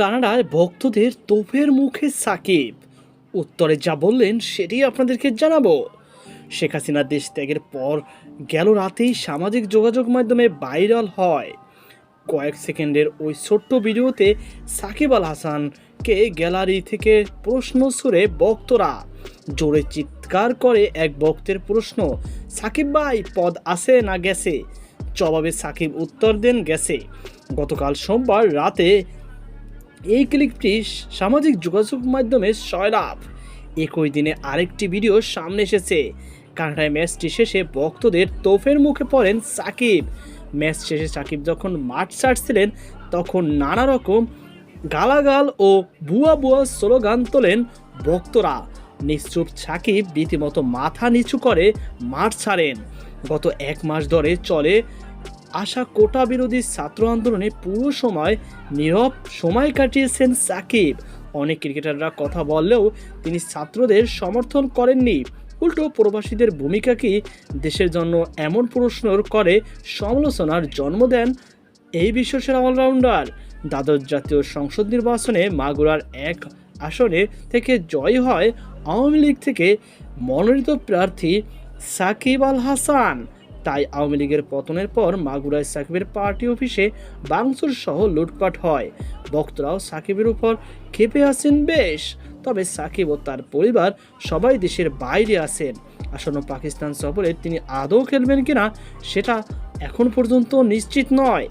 কানাডায় ভক্তদের তোপের মুখে সাকিব। উত্তরে যা বললেন সেটি আপনাদেরকে জানাব। শেখ হাসিনা দেশ ত্যাগের পর গেল রাতেই সামাজিক যোগাযোগ মাধ্যমে ভাইরাল হয়। কয়েক সেকেন্ডের ওই ছোট্ট ভিডিওতে সাকিব আল হাসানকে গ্যালারি থেকে প্রশ্ন সুরে ভক্তরা। জোরে চিৎকার করে এক ভক্তের প্রশ্ন, সাকিব ভাই, পদ আছে না গেছে? জবাবে সাকিব উত্তর দেন, গেছে। গতকাল সোমবার রাতে এই ক্লিপটি সামাজিক যোগাযোগ মাধ্যমে সয়লাভ। একই দিনে আরেকটি ভিডিও সামনে এসেছে। কানাডায় ম্যাচটি শেষে ভক্তদের তোফের মুখে পড়েন সাকিব। ম্যাচ শেষে সাকিব যখন মাঠ ছাড়ছিলেন, তখন নানা রকম গালাগাল ও বুয়া বুয়া স্লোগান তোলেন ভক্তরা। নিশ্চুপ সাকিব রীতিমতো মাথা নিচু করে মাঠ ছাড়েন। গত এক মাস ধরে চলে আশা কোটা বিরোধী ছাত্র আন্দোলনে পুরো সময় নীরব সময় কাটিয়েছেন সাকিব। অনেক ক্রিকেটাররা কথা বললেও তিনি ছাত্রদের সমর্থন করেননি। উল্টো প্রবাসীদের ভূমিকা কি দেশের জন্য এমন প্রশ্ন করে সমালোচনার জন্ম দেন এই বিশ্বসেরা অলরাউন্ডার। দ্বাদশ জাতীয় সংসদ নির্বাচনে মাগুরার এক আসনে থেকে জয় হয় আওয়ামী লীগ থেকে মনোনীত প্রার্থী সাকিব আল হাসান। তাই আওয়ামী লীগের পতনের পর মাগুরায় সাকিবের পার্টি অফিসে বাংসুর সহ লুটপাট হয়। বক্তরাও সাকিবের উপর খেপে আসেন বেশ, তবে সাকিব ও তার পরিবার সবাই দেশের বাইরে আসেন আসন্ন পাকিস্তান সফরে তিনি আদৌ খেলবেন কিনা, সেটা এখন পর্যন্ত নিশ্চিত নয়।